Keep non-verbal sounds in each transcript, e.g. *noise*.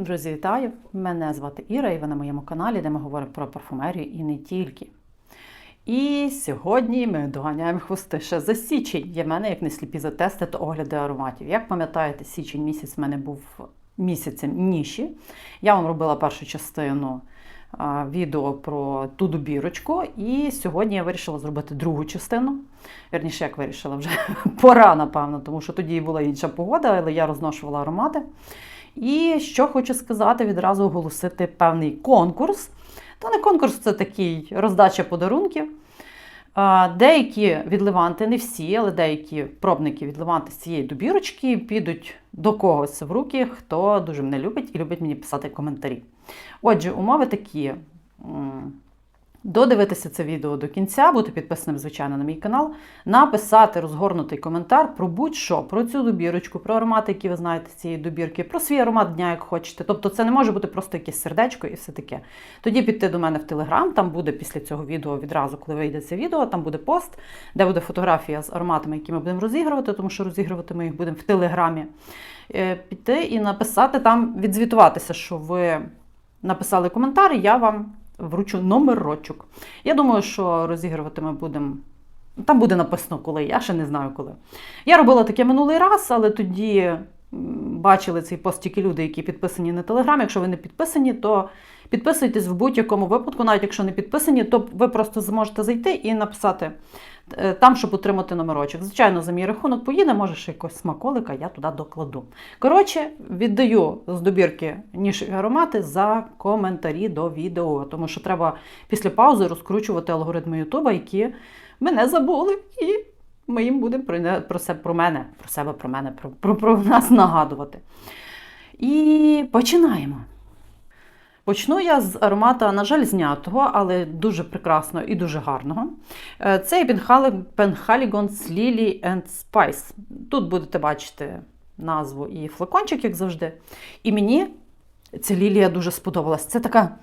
Друзі, вітаю! Мене звати Іра, і ви на моєму каналі, де ми говоримо про парфумерію і не тільки. І сьогодні ми доганяємо хвости ще за січень. Є в мене, як не сліпі за тести, то огляди ароматів. Як пам'ятаєте, січень місяць в мене був місяцем ніші. Я вам робила першу частину відео про ту добірочку. І сьогодні я вирішила зробити другу частину. Вірніше, як вирішила, вже *laughs* пора, напевно, тому що тоді була інша погода, але я розношувала аромати. І що хочу сказати, відразу оголосити певний конкурс. Та не конкурс, це такий роздача подарунків. Деякі від Леванти, не всі, але деякі пробники від Леванти з цієї добірочки підуть до когось в руки, хто дуже мене любить і любить мені писати коментарі. Отже, умови такі. Додивитися це відео до кінця, бути підписаним, звичайно, на мій канал, написати розгорнутий коментар про будь-що, про цю добірочку, про аромати, які ви знаєте з цієї добірки, про свій аромат дня, як хочете. Тобто це не може бути просто якесь сердечко і все таке. Тоді піти до мене в Телеграм, там буде після цього відео відразу, коли вийде це відео, там буде пост, де буде фотографія з ароматами, які ми будемо розігрувати, тому що розігрувати ми їх будемо в Телеграмі. Е, Піти і написати там, відзвітуватися, що ви написали коментар, і я вам вручу номерочок. Я думаю, що розігрувати ми будемо. Там буде написано коли, я ще не знаю коли. Я робила таке минулий раз, але тоді бачили цей пост тільки люди, які підписані на Телеграм. Якщо ви не підписані, то підписуйтесь в будь-якому випадку, навіть якщо не підписані, то ви просто зможете зайти і написати там, щоб отримати номерочок. Звичайно, за мій рахунок поїде, може ще якось смаколика, я туди докладу. Коротше, віддаю з добірки ніші аромати за коментарі до відео, тому що треба після паузи розкручувати алгоритми Ютуба, які мене забули, і ми їм будемо про, про, себе, про мене, про себе, про мене, про, про, про нас нагадувати. І починаємо. Почну я з аромата, на жаль, знятого, але дуже прекрасного і дуже гарного. Е, Це Penhaligon's Lily and Spice. Тут будете бачити назву і флакончик, як завжди. І мені ця лілія дуже сподобалась. Це така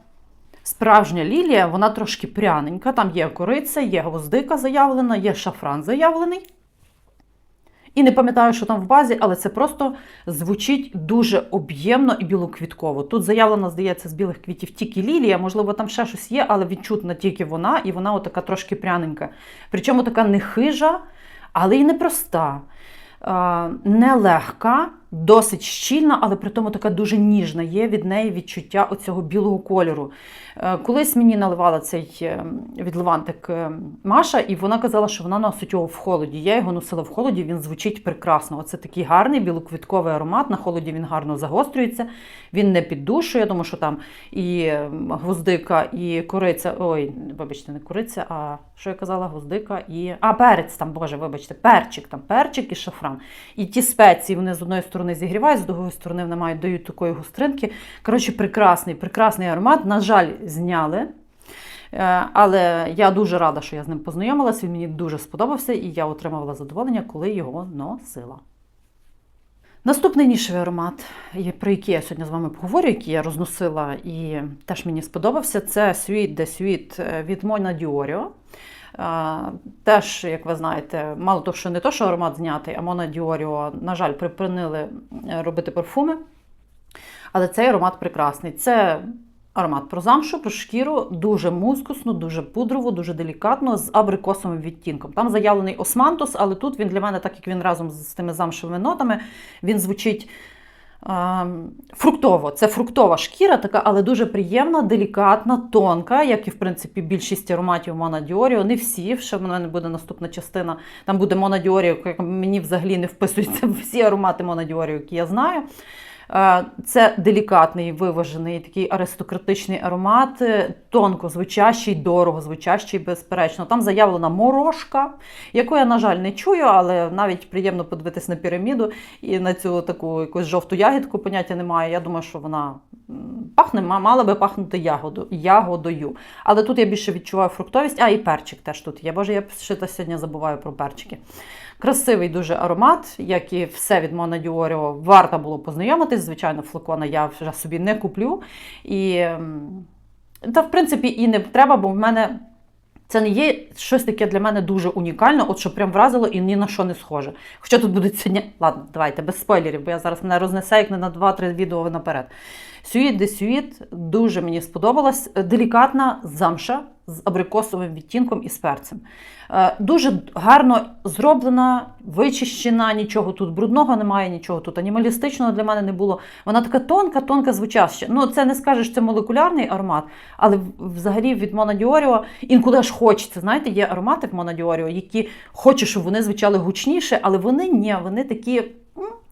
справжня лілія, вона трошки пряненька. Там є кориця, є гвоздика заявлена, є шафран заявлений. І не пам'ятаю, що там в базі, але це просто звучить дуже об'ємно і білоквітково. Тут заявлено, здається, з білих квітів тільки лілія, можливо, там ще щось є, але відчутна тільки вона, і вона отака трошки пряненька. Причому така не хижа, але й непроста. Нелегка, досить щільна, але при тому така дуже ніжна. Є від неї відчуття оцього білого кольору. Е, Колись мені наливала цей е, від Левантик е, Маша, і вона казала, що вона носить його в холоді. Я його носила в холоді, він звучить прекрасно. Оце такий гарний білоквітковий аромат. На холоді він гарно загострюється, він не піддушує, тому що там і гвоздика, і кориця. Ой, вибачте, не кориця, а що я казала, гвоздика і. А, перець там, боже, вибачте, перчик, там перчик і шафран. І ті спеції вони з одної сторони зігрівають, з другої сторони вони мають дають такої гостринки. Коротше, прекрасний, прекрасний аромат. На жаль, зняли. Е, Але я дуже рада, що я з ним познайомилася. Він мені дуже сподобався, і я отримувала задоволення, коли його носила. Наступний нішевий аромат, про який я сьогодні з вами поговорю, який я розносила і теж мені сподобався, це Sweet de Sweet е, від Mona Diorio. Теж, як ви знаєте, мало того, що не то, що аромат знятий, а Mona Diorio, на жаль, припинили е, робити парфуми. Але цей аромат прекрасний. Це аромат про замшу, про шкіру, дуже мускусно, дуже пудрово, дуже делікатно, з абрикосовим відтінком. Там заявлений османтус, але тут він для мене, так як він разом з тими замшевими нотами, він звучить. Фруктово, це фруктова шкіра, така, але дуже приємна, делікатна, тонка, як і в принципі більшість ароматів Мона Діоріо. Не всі, ще в мене буде наступна частина. Там буде Мона Діоріо, яка мені взагалі не вписується *laughs* всі аромати Мона Діоріо, які я знаю. Е, Це делікатний, виважений, такий аристократичний аромат, е, тонко звучащий, дорого звучащий, безперечно. Там заявлена морошка, яку я, на жаль, не чую, але навіть приємно подивитись на піраміду і на цю таку якусь жовту ягідку, поняття немає. Я думаю, що вона пахне, мала би пахнути ягоду, ягодою. Але тут я більше відчуваю фруктовість, а і перчик теж тут є. Боже, я ще сьогодні забуваю про перчики. Красивий дуже аромат, як і все від Мона Діоріо, варто було познайомитись. Звичайно, флакона я вже собі не куплю. І, та, в принципі, і не треба, бо в мене Це не є щось таке для мене дуже унікально, от що прям вразило і ні на що не схоже. Хоча тут будуть сьогодні. Ладно, давайте без спойлерів, бо я зараз мене рознесе як не на 2-3 відео наперед. Сюїт де Сюїт дуже мені сподобалась. Делікатна замша з абрикосовим відтінком і з перцем. Е, Дуже гарно зроблена, вичищена, нічого тут брудного немає, нічого тут анімалістичного для мене не було. Вона така тонка, тонка звучаща. Ну, це не скажеш, це молекулярний аромат, але взагалі від Монадіоріо інколи аж хочеться. Знаєте, є аромати в Монадіоріо, які хочеш, щоб вони звучали гучніше, але вони ні, вони такі.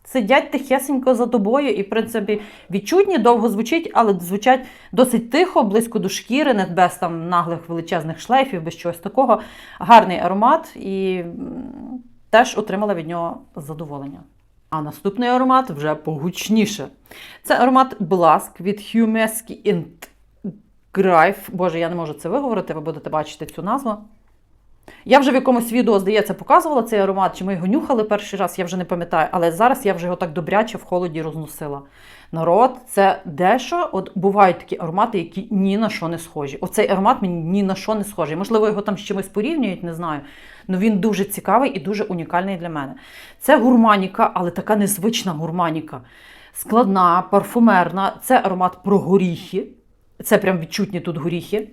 Сидять тихесенько за тобою, і, в принципі, відчутні, довго звучить, але звучать досить тихо, близько до шкіри, не без там наглих величезних шлейфів, без чогось такого. Гарний аромат і теж отримала від нього задоволення. А наступний аромат вже погучніше. Це аромат Бласк від Humeski Greiff. Боже, я не можу це виговорити, ви будете бачити цю назву. Я вже в якомусь відео, здається, показувала цей аромат, чи ми його нюхали перший раз, я вже не пам'ятаю, але зараз я вже його так добряче в холоді розносила. Народ, це дещо. От бувають такі аромати, які ні на що не схожі. Оцей аромат мені ні на що не схожий. Можливо, його там з чимось порівнюють, не знаю. Ну він дуже цікавий і дуже унікальний для мене. Це гурманіка, але така незвична гурманіка. Складна, парфумерна. Це аромат про горіхи. Це прям відчутні тут горіхи.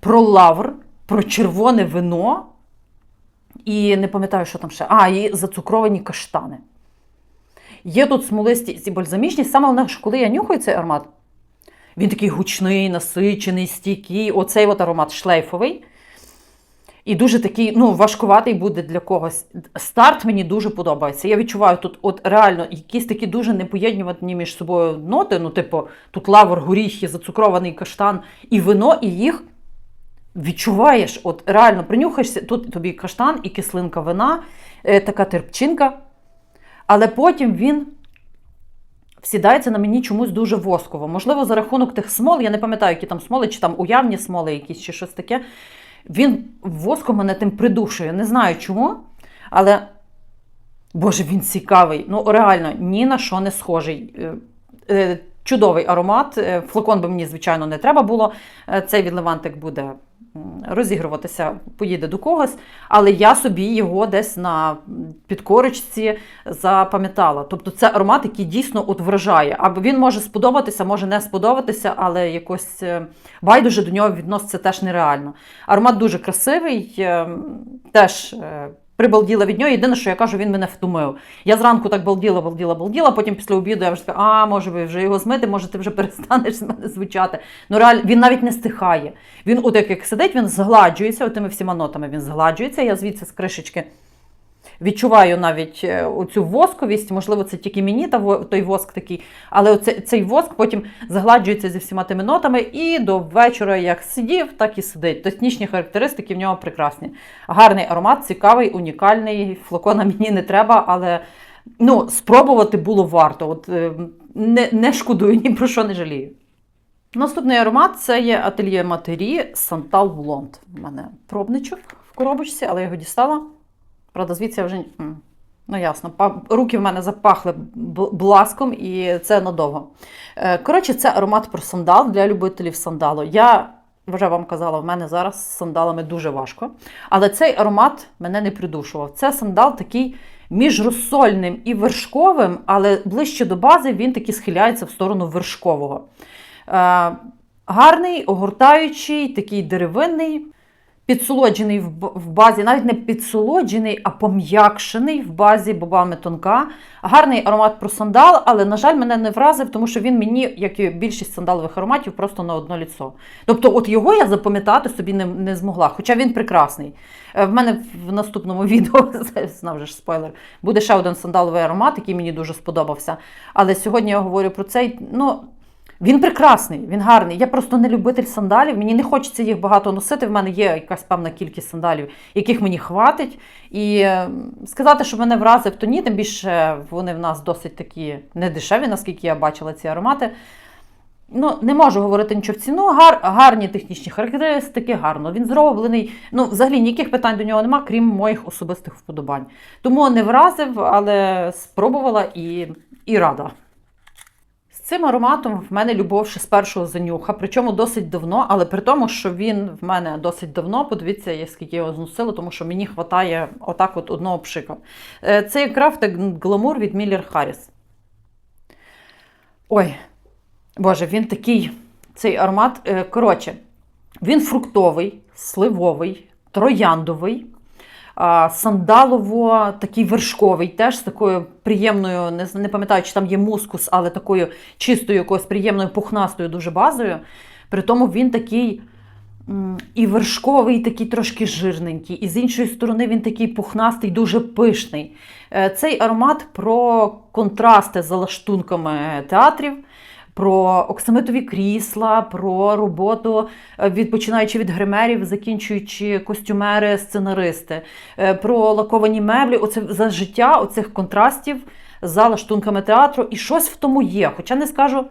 Про лавр, про червоне вино. І не пам'ятаю, що там ще. А, і зацукровані каштани. Є тут смолисті і бальзамічні. Саме головне, що коли я нюхаю цей аромат, він такий гучний, насичений, стійкий. Оцей от аромат шлейфовий. І дуже такий, ну, важкуватий буде для когось. Старт мені дуже подобається. Я відчуваю тут, от реально, якісь такі дуже непоєднювані між собою ноти. Ну, типу, тут лавр, горіхи, зацукрований каштан і вино, і їх відчуваєш. От реально принюхаєшся, тут тобі каштан і кислинка вина, е, така терпчинка. Але потім він всідається на мені чомусь дуже восково. Можливо, за рахунок тих смол, я не пам'ятаю, які там смоли, чи там уявні смоли якісь, чи щось таке. Він воском мене тим придушує. Не знаю чому, але Боже, він цікавий. Ну, реально, ні на що не схожий. Е, е, Чудовий аромат. Флакон би мені, звичайно, не треба було. Цей від Левантик буде розігруватися, поїде до когось. Але я собі його десь на підкорочці запам'ятала. Тобто це аромат, який дійсно от вражає. Або він може сподобатися, може не сподобатися, але якось е, байдуже до нього відноситься теж нереально. Аромат дуже красивий, е, теж. Прибалділа від нього. Єдине, що я кажу, він мене втумив. Я зранку так балділа, балділа, балділа. Потім після обіду я вже така, а може ви вже його змити, може ти вже перестанеш з мене звучати. Ну реально, він навіть не стихає. Він, от як сидить, він згладжується, отими всіма нотами він згладжується. Я звідси з кришечки відчуваю навіть е, оцю восковість. Можливо, це тільки мені та той воск такий, але оце, цей воск потім згладжується зі всіма тими нотами, і до вечора як сидів, так і сидить. Технічні характеристики в нього прекрасні. Гарний аромат, цікавий, унікальний. Флакона мені не треба, але ну, спробувати було варто. От, е, не, не шкодую, ні про що не жалію. Наступний аромат це є ательє матері Сантал Блонд. У мене пробничок в коробочці, але я його дістала. Правда, звідси я вже. Ну, ясно, руки в мене запахли бл- бласком, і це надовго. Е, Коротше, це аромат про сандал для любителів сандалу. Я вже вам казала, в мене зараз з сандалами дуже важко. Але цей аромат мене не придушував. Це сандал такий між розсольним і вершковим, але ближче до бази він таки схиляється в сторону вершкового. Е, Гарний, огортаючий, такий деревинний, підсолоджений в базі, навіть не підсолоджений, а пом'якшений в базі бобами тонка. Гарний аромат про сандал, але, на жаль, мене не вразив, тому що він мені, як і більшість сандалових ароматів, просто на одно ліцо. Тобто, от його я запам'ятати собі не, не змогла, хоча він прекрасний. Е, В мене в наступному *laughs* відео, знав вже ж спойлер, буде ще один сандаловий аромат, який мені дуже сподобався. Але сьогодні я говорю про цей. ну... Він прекрасний, він гарний. Я просто не любитель сандалів. Мені не хочеться їх багато носити. В мене є якась певна кількість сандалів, яких мені хватить. І е, сказати, що мене вразив, то ні, тим більше вони в нас досить такі недешеві, наскільки я бачила ці аромати. Ну, не можу говорити нічого в ціну. Гар, гарні технічні характеристики, гарно він зроблений. Ну, взагалі ніяких питань до нього нема, крім моїх особистих вподобань. Тому не вразив, але спробувала і, і рада. Цим ароматом в мене любов ще з першого занюха, причому досить давно, але при тому, що він в мене досить давно, подивіться, я скільки його зносила, тому що мені вистачає отак от одного пшика. Е, Це крафт гламур від Міллер Харріс. Ой, Боже, він такий, цей аромат. е, Коротше, він фруктовий, сливовий, трояндовий, сандалово, такий вершковий, теж з такою приємною, не, не пам'ятаю, чи там є мускус, але такою чистою, якоюсь приємною, пухнастою дуже базою. При тому він такий і вершковий, і такий трошки жирненький, і з іншої сторони він такий пухнастий, дуже пишний. Е, Цей аромат про контрасти з залаштунками театрів. Про оксамитові крісла, про роботу, відпочинаючи від гримерів, закінчуючи костюмери, сценаристи, е, про лаковані меблі. Оце за життя оцих контрастів за лаштунками театру. І щось в тому є. Хоча не скажу,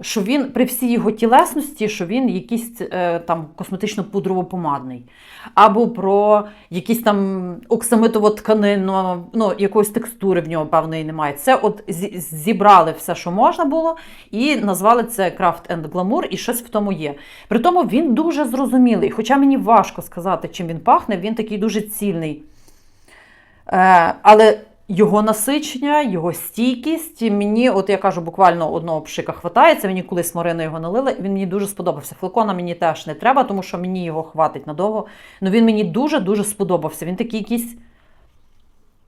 що він при всій його тілесності, що він якийсь е, там косметично-пудрово-помадний, або про якісь там оксамитово тканину, ну, якоїсь текстури в нього певної немає. Це от зібрали все, що можна було, і назвали це Craft and Glamour, і щось в тому є. При тому він дуже зрозумілий. Хоча мені важко сказати, чим він пахне, він такий дуже цільний. Е, але його насичення, його стійкість, мені, от я кажу, буквально одного пшика хватає. Мені колись Марина його налила, і він мені дуже сподобався. Флакона мені теж не треба, тому що мені його хватить надовго. Ну він мені дуже-дуже сподобався. Він такий якийсь.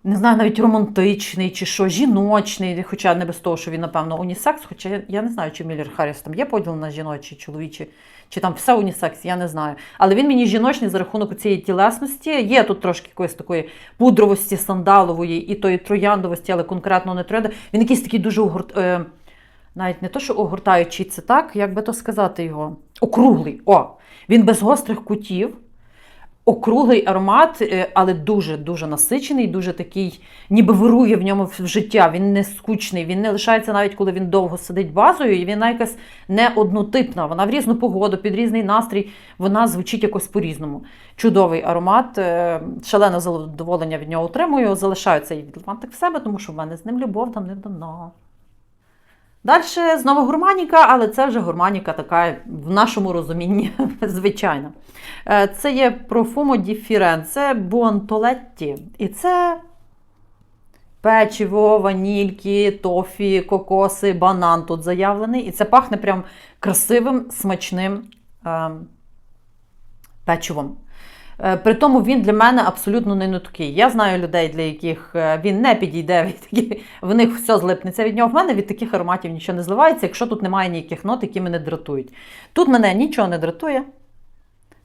Не знаю, навіть романтичний чи що, жіночний, хоча не без того, що він, напевно, унісекс. Хоча я не знаю, чи Міллер Харріс там є поділ на жіночі, чоловічі, чи там все унісекс, я не знаю. Але він мені жіночний за рахунок цієї тілесності. Є тут трошки якоїсь такої пудровості, сандалової і тої трояндовості, але конкретно не троянда. Він якийсь такий дуже огурт... е, навіть не то, що огортаючий, це так, як би то сказати його. Округлий. О! Він без гострих кутів. Округлий аромат, е, але дуже-дуже насичений, дуже такий, ніби вирує в ньому в життя. Він не скучний, він не лишається навіть коли він довго сидить базою, і вона якась не однотипна. Вона в різну погоду, під різний настрій, вона звучить якось по-різному. Чудовий аромат, е, шалене задоволення від нього отримую. Залишаю цей відлантик в себе, тому що в мене з ним любов там не давно. Далі знову гурманіка, але це вже гурманіка така в нашому розумінні *laughs* звичайна. Е, Це є Profumo di Firenze Buontoletti. І це печиво, ванільки, тофі, кокоси, банан тут заявлений. І це пахне прям красивим, смачним е, печивом. Е, При тому він для мене абсолютно не нуткий. Я знаю людей, для яких е, він не підійде, *laughs* від в них все злипнеться від нього. В мене від таких ароматів нічого не зливається, якщо тут немає ніяких нот, які мене дратують. Тут мене нічого не дратує.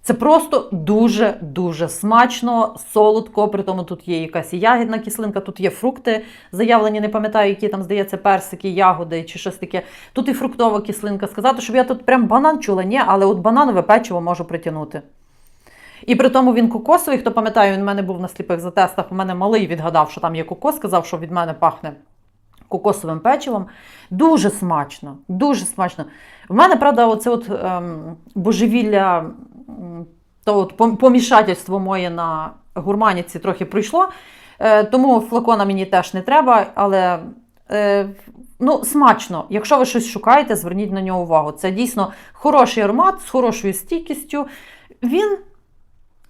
Це просто дуже-дуже смачно, солодко. При тому тут є якась ягідна кислинка, тут є фрукти заявлені, не пам'ятаю, які там, здається, персики, ягоди чи щось таке. Тут і фруктова кислинка. Сказати, щоб я тут прям банан чула, ні, але от бананове печиво можу притягнути. І при тому він кокосовий. Хто пам'ятає, він в мене був на сліпих затестах. У мене малий відгадав, що там є кокос, сказав, що від мене пахне кокосовим печивом. Дуже смачно, дуже смачно. В мене, правда, оце от ем, божевілля, то от помішательство моє на гурманіці трохи пройшло. Е, тому флакона мені теж не треба, але е, ну, смачно. Якщо ви щось шукаєте, зверніть на нього увагу. Це дійсно хороший аромат з хорошою стійкістю. Він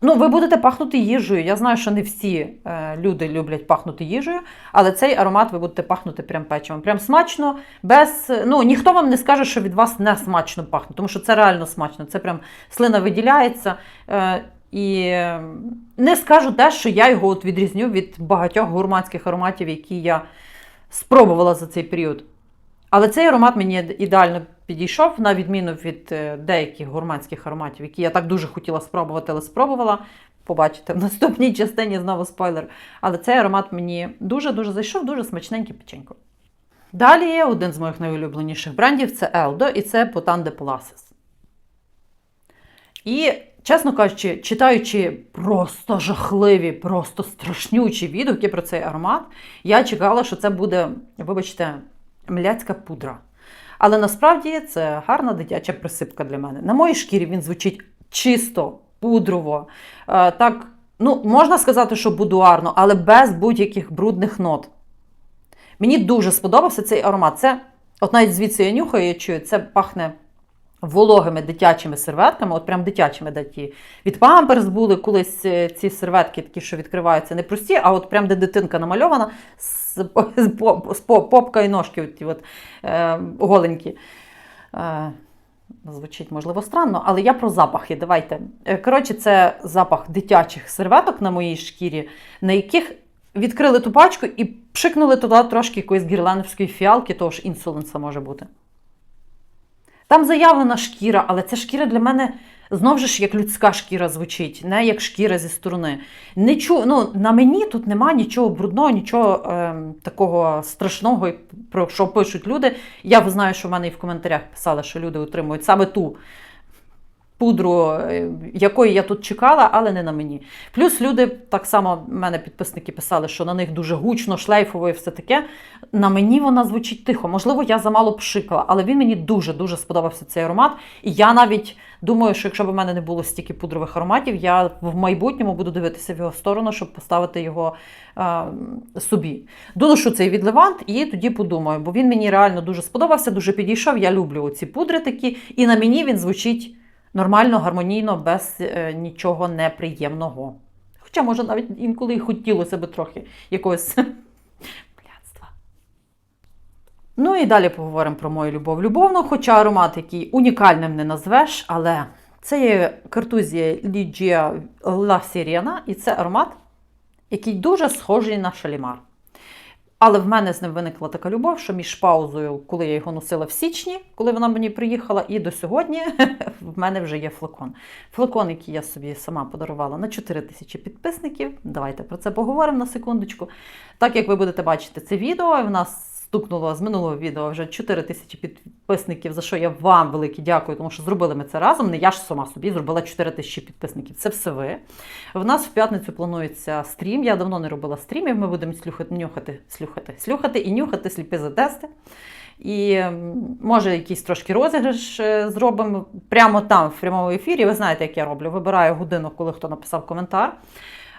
Ну, ви будете пахнути їжею. Я знаю, що не всі е, люди люблять пахнути їжею, але цей аромат ви будете пахнути прям печивом. Прям смачно, без. Ну, ніхто вам не скаже, що від вас не смачно пахне, тому що це реально смачно. Це прям слина виділяється. Е, і е, не скажу те, що я його от відрізню від багатьох гурманських ароматів, які я спробувала за цей період. Але цей аромат мені ідеально підійшов, на відміну від е, деяких гурманських ароматів, які я так дуже хотіла спробувати, але спробувала. Побачите в наступній частині знову спойлер. Але цей аромат мені дуже-дуже зайшов, дуже смачненький печенько. Далі один з моїх найулюбленіших брендів це Eldo, і це Potan de Palaces. І, чесно кажучи, читаючи просто жахливі, просто страшнючі відгуки про цей аромат, я чекала, що це буде, вибачте, мляцька пудра. Але насправді це гарна дитяча присипка для мене. На моїй шкірі він звучить чисто, пудрово. Е, Так, ну, можна сказати, що будуарно, але без будь-яких брудних нот. Мені дуже сподобався цей аромат. Це От навіть звідси я нюхаю, я чую, це пахне вологими дитячими серветками, от прям дитячими даті. Від памперс були колись е, ці серветки, такі, що відкриваються не прості, а от прям де дитинка намальована з, з, з попка і ножки от, от, е, голенькі. Е, Звучить, можливо, странно, але я про запахи. Давайте. Е, Коротше, це запах дитячих серветок на моїй шкірі, на яких відкрили ту пачку і пшикнули туди трошки якоїсь гірленовської фіалки, того ж інсуленса може бути. Там заявлена шкіра, але ця шкіра для мене знову ж як людська шкіра звучить, не як шкіра зі сторони. Не чу, ну, на мені тут нема нічого брудного, нічого е, такого страшного, про що пишуть люди. Я знаю, що в мене і в коментарях писали, що люди отримують саме ту пудру, е, якої я тут чекала, але не на мені. Плюс люди, так само мене підписники писали, що на них дуже гучно, шлейфово і все таке. На мені вона звучить тихо. Можливо, я замало пшикала, але він мені дуже-дуже сподобався цей аромат. І я навіть думаю, що якщо б у мене не було стільки пудрових ароматів, я в майбутньому буду дивитися в його сторону, щоб поставити його е, собі. Доношу цей від Левант і тоді подумаю, бо він мені реально дуже сподобався, дуже підійшов. Я люблю ці пудри такі, і на мені він звучить нормально, гармонійно, без е, нічого неприємного. Хоча, може, навіть інколи і хотілося б трохи якогось *laughs* блядства. Ну і далі поговоримо про мою любов любовну, хоча аромат, який унікальним не назвеш, але це є картузія Ligia La Sirena, і це аромат, який дуже схожий на шалімар. Але в мене з ним виникла така любов, що між паузою, коли я його носила в січні, коли вона мені приїхала, і до сьогодні *laughs* в мене вже є флакон. Флакон, який я собі сама подарувала на 4 тисячі підписників. Давайте про це поговоримо на секундочку. Так як ви будете бачити це відео, в нас стукнуло з минулого відео вже 4 тисячі підписників, за що я вам велике дякую, тому що зробили ми це разом. Не я ж сама собі зробила 4 тисячі підписників. Це все ви. В нас в п'ятницю планується стрім. Я давно не робила стрімів. Ми будемо слюхати, нюхати, слюхати, слюхати і нюхати сліпі за тести. І може якийсь трошки розіграш е, зробимо прямо там, в прямому ефірі. Ви знаєте, як я роблю. Вибираю годину, коли хто написав коментар.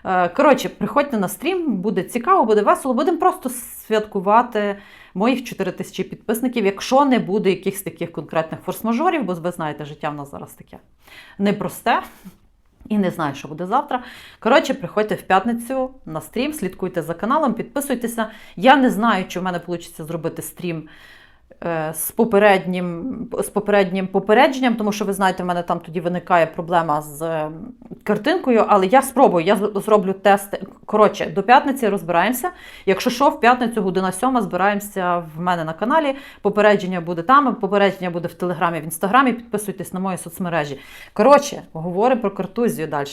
Е, Коротше, приходьте на стрім, буде цікаво, буде весело. Будемо просто святкувати моїх 4 тисячі підписників, якщо не буде якихось таких конкретних форс-мажорів, бо ви знаєте, життя в нас зараз таке непросте. І не знаю, що буде завтра. Коротше, приходьте в п'ятницю на стрім, слідкуйте за каналом, підписуйтеся. Я не знаю, чи в мене вийде зробити стрім з попереднім, з попереднім попередженням, тому що ви знаєте, в мене там тоді виникає проблема з е, картинкою, але я спробую, я зроблю тести. Коротше, до п'ятниці розбираємося. Якщо що, в п'ятницю година сьома збираємося в мене на каналі. Попередження буде там, попередження буде в Телеграмі, в інстаграмі. Підписуйтесь на мої соцмережі. Коротше, говоримо про картузію далі.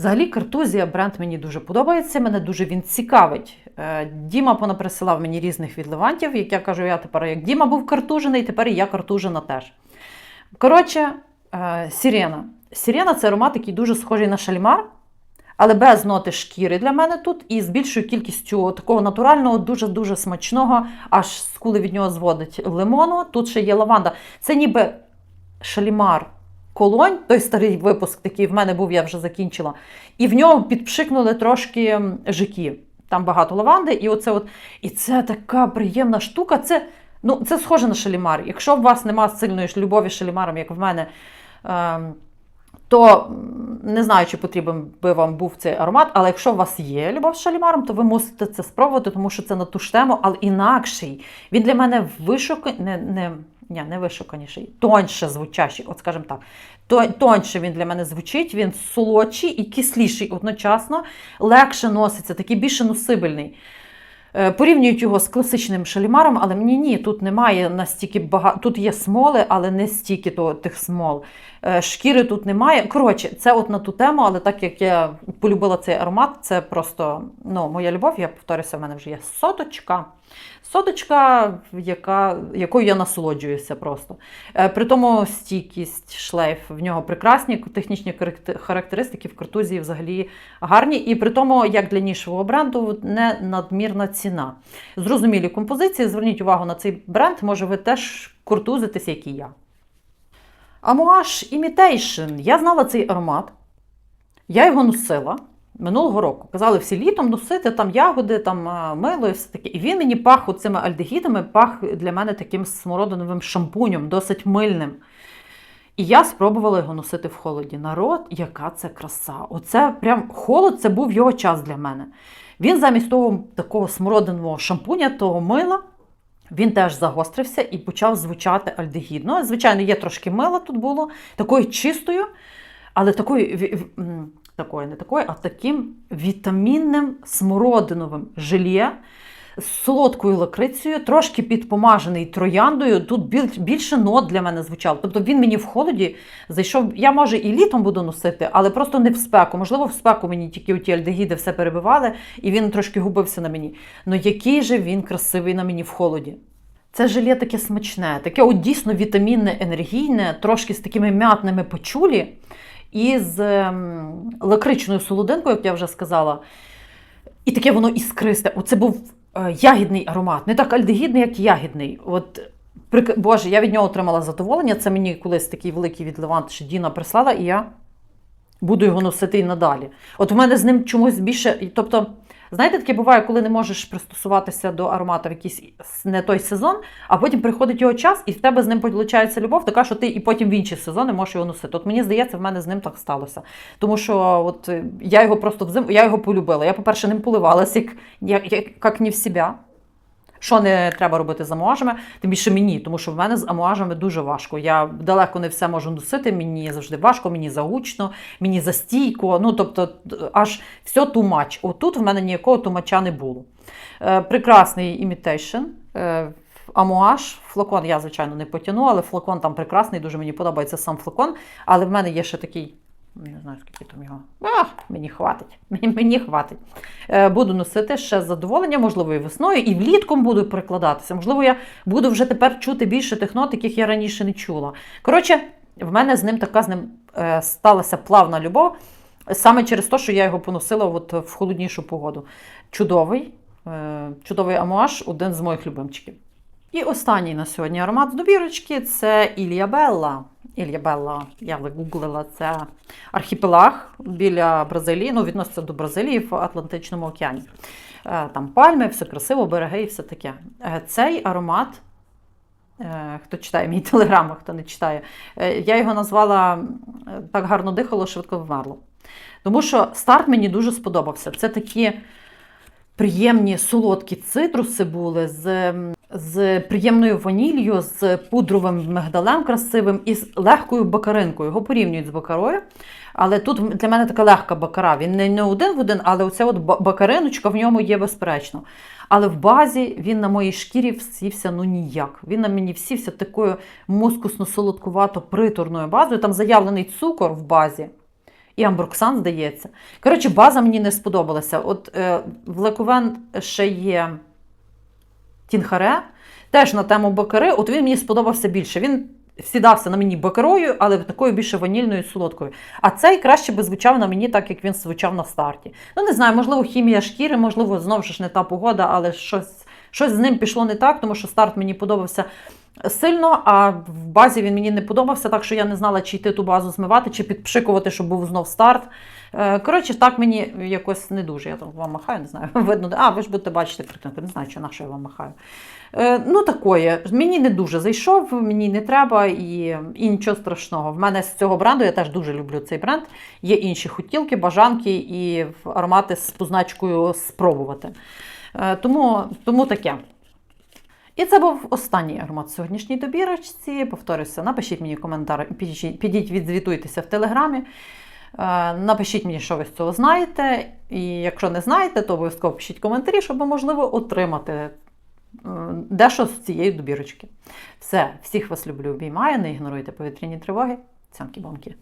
Взагалі, картузія бренд мені дуже подобається, мене дуже він цікавить. Е, Діма понаприсилав мені різних відливантів, як я кажу, я тепер як Діма був картужений, тепер і я картужена теж. Коротше, е, сірена. Сірена це аромат, який дуже схожий на шальмар, але без ноти шкіри для мене тут і з більшою кількістю такого натурального, дуже-дуже смачного, аж скули від нього зводить лимону. Тут ще є лаванда. Це ніби шалімар колонь, той старий випуск, такий в мене був, я вже закінчила. І в нього підпшикнули трошки м. Там багато лаванди, і оце от. І це така приємна штука. Це, ну, це схоже на шалімар. Якщо у вас немає сильної любові з шалімаром, як в мене. Ем, то не знаю, чи потрібен би вам був цей аромат, але якщо у вас є любов з шалімаром, то ви мусите це спробувати, тому що це на ту ж тему, але інакший. Він для мене вишуканий, не, не, ні, не вишуканіший, тоньше звучащий, от скажімо так. Тоньше він для мене звучить, він солодший і кисліший одночасно, легше носиться, такий більше носибельний. Е, Порівнюють його з класичним шалімаром, але мені ні, тут немає настільки багато. Тут є смоли, але не стільки то, тих смол. Е, Шкіри тут немає. Коротше, це от на ту тему, але так як я полюбила цей аромат, це просто ну, моя любов, я повторюся, в мене вже є соточка. Соточка, яка, якою я насолоджуюся просто. Е, При тому стійкість, шлейф, в нього прекрасні технічні характеристики в картузії взагалі гарні. І при тому, як для нішевого бренду, не надмірна ціна. Зрозумілі композиції, зверніть увагу на цей бренд, може ви теж куртузитесь, як і я. Amouage Imitation. Я знала цей аромат. Я його носила. Минулого року. Казали всі літом носити там ягоди, там е, мило і все таке. І він мені пах цими альдегідами, пах для мене таким смородиновим шампунем, досить мильним. І я спробувала його носити в холоді. Народ, яка це краса! Оце прям холод, це був його час для мене. Він замість того такого смородинового шампуня, того мила, він теж загострився і почав звучати альдегідно. Звичайно, є трошки мила тут було, такою чистою, але такою, такою не такою, а таким вітамінним смородиновим желе з солодкою лакрицею, трошки підпомажений трояндою. Тут більше нот для мене звучало. Тобто він мені в холоді зайшов. Я може і літом буду носити, але просто не в спеку. Можливо, в спеку мені тільки оті альдегіди все перебивали, і він трошки губився на мені. Ну який же він красивий на мені в холоді. Це желе таке смачне, таке от дійсно вітамінне, енергійне, трошки з такими м'ятними почулі і з ем, лакричною солодинкою, як я вже сказала. І таке воно іскристе. Оце був е, ягідний аромат. Не так альдегідний, як ягідний. От, Боже, я від нього отримала задоволення. Це мені колись такий великий від Левант ще Діна прислала, і я буду його носити і надалі. От в мене з ним чомусь більше. Тобто, знаєте, таке буває, коли не можеш пристосуватися до аромату в якийсь не той сезон, а потім приходить його час, і в тебе з ним получається любов, така що ти і потім в інші сезони можеш його носити. От мені здається, в мене з ним так сталося. Тому що от я його просто взимку, я його полюбила. Я, по-перше, ним поливалася, як, як, як, як не в себе. Що не треба робити з амуажами, тим більше мені, тому що в мене з амуажами дуже важко. Я далеко не все можу носити, мені завжди важко, мені загучно, мені застійко. Ну, тобто, аж все тумач. Отут в мене ніякого тумача не було. Е, прекрасний імітейшн. Е, амуаж, флакон я, звичайно, не потягну, але флакон там прекрасний, дуже мені подобається сам флакон. Але в мене є ще такий. Не знаю, скільки там його. А, мені хватить. *laughs* Мені, хватить. Е, буду носити ще з задоволенням, можливо, і весною, і влітком буду прикладатися. Можливо, я буду вже тепер чути більше тих нот, яких я раніше не чула. Коротше, в мене з ним така з ним е, сталася плавна любов, саме через те, що я його поносила от в холоднішу погоду. Чудовий, е, чудовий амуаж, один з моїх любимчиків. І останній на сьогодні аромат з добірочки це Ілія Белла. Ілія Белла, я вигуглила, це архіпелаг біля Бразилії, ну, відноситься до Бразилії в Атлантичному океані. Е, Там пальми, все красиво, береги і все таке. Е, Цей аромат, е, хто читає мій *laughs* телеграм, а хто не читає, я його назвала так гарно дихало, швидко вмерло. Тому що старт мені дуже сподобався. Це такі приємні солодкі цитруси були з, з приємною ваніллю, з пудровим мигдалем красивим і з легкою бакаринкою. Його порівнюють з бакарою. Але тут для мене така легка бакара. Він не, не один в один, але оця от бакариночка в ньому є безперечно. Але в базі він на моїй шкірі всівся ну ніяк. Він на мені всівся такою мускусно-солодкувато приторною базою. Там заявлений цукор в базі. І амброксан, здається. Коротше, база мені не сподобалася. От е, в Лековен ще є Тінхаре, теж на тему бакари. От він мені сподобався більше. Він сідався на мені бакарою, але такою більше ванільною солодкою. А цей краще би звучав на мені так, як він звучав на старті. Ну, не знаю, можливо, хімія шкіри, можливо, знову ж не та погода, але щось, щось з ним пішло не так, тому що старт мені подобався сильно, а в базі він мені не подобався, так що я не знала, чи йти ту базу змивати, чи підпшикувати, щоб був знов старт. Е, Коротше, так мені якось не дуже. Я там вам махаю, не знаю. *laughs* Видно, а ви ж будете бачити картинку, не знаю, що на що я вам махаю. Е, Ну, такое. Мені не дуже зайшов, мені не треба і, і нічого страшного. В мене з цього бренду я теж дуже люблю цей бренд. Є інші хотілки, бажанки і аромати з позначкою спробувати. Е, Тому, тому таке. І це був останній аромат сьогоднішній добірочці. Повторюся, напишіть мені коментар, підіть, відзвітуйтеся в телеграмі. Е, Напишіть мені, що ви з цього знаєте. І якщо не знаєте, то обов'язково пишіть коментарі, щоб можливо отримати е, дещо з цієї добірочки. Все, всіх вас люблю, обіймаю, не ігноруйте повітряні тривоги. Цямки-бомки.